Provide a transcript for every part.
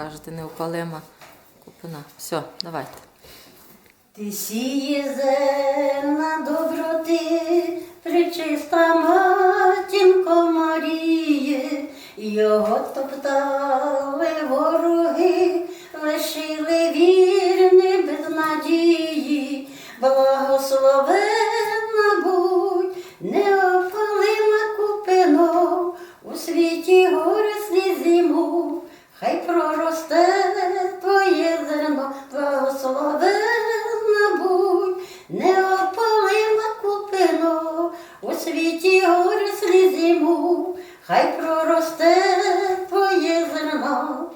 кажете, неопалима купина. Все, давайте. Ти сіє зерна доброти, причиста матінко Маріє, його топтали вороги, лишили вірні без надії, благословенна хай проросте твоє зерно, благословенна будь, неопалима купино, у світі горе зиму, хай проросте твоє зерно.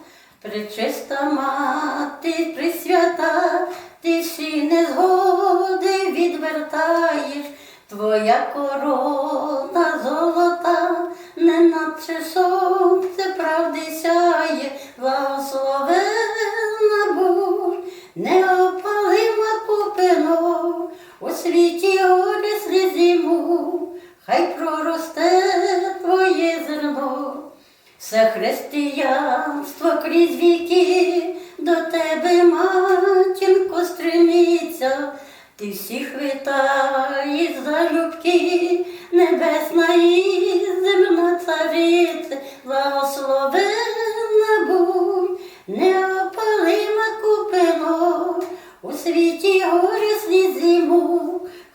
Пречиста мати, присвята, ти всі незгоди відвертаєш, твоя корона золота, не наче сонце світі горі зиму, хай проросте твоє зерно. Все християнство крізь віки до тебе, матінко, стремиться, ти всіх вітаєш залюбки, небесна і земна царице, благословенна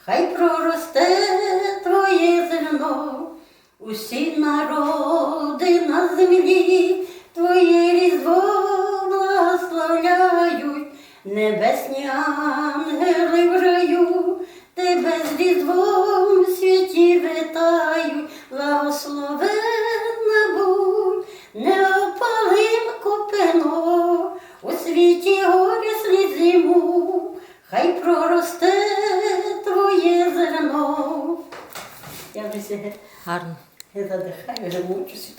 хай проросте твоє зерно. Усі народи на землі Твоє різдво благословляють, небесні ангели в раю, тебе з різдвом в світі вітають, благословенна будь, неопалим купино, у світі горі слід зиму, хай проросте твоє. Я вже Гарно. задихаю, вже мучусь.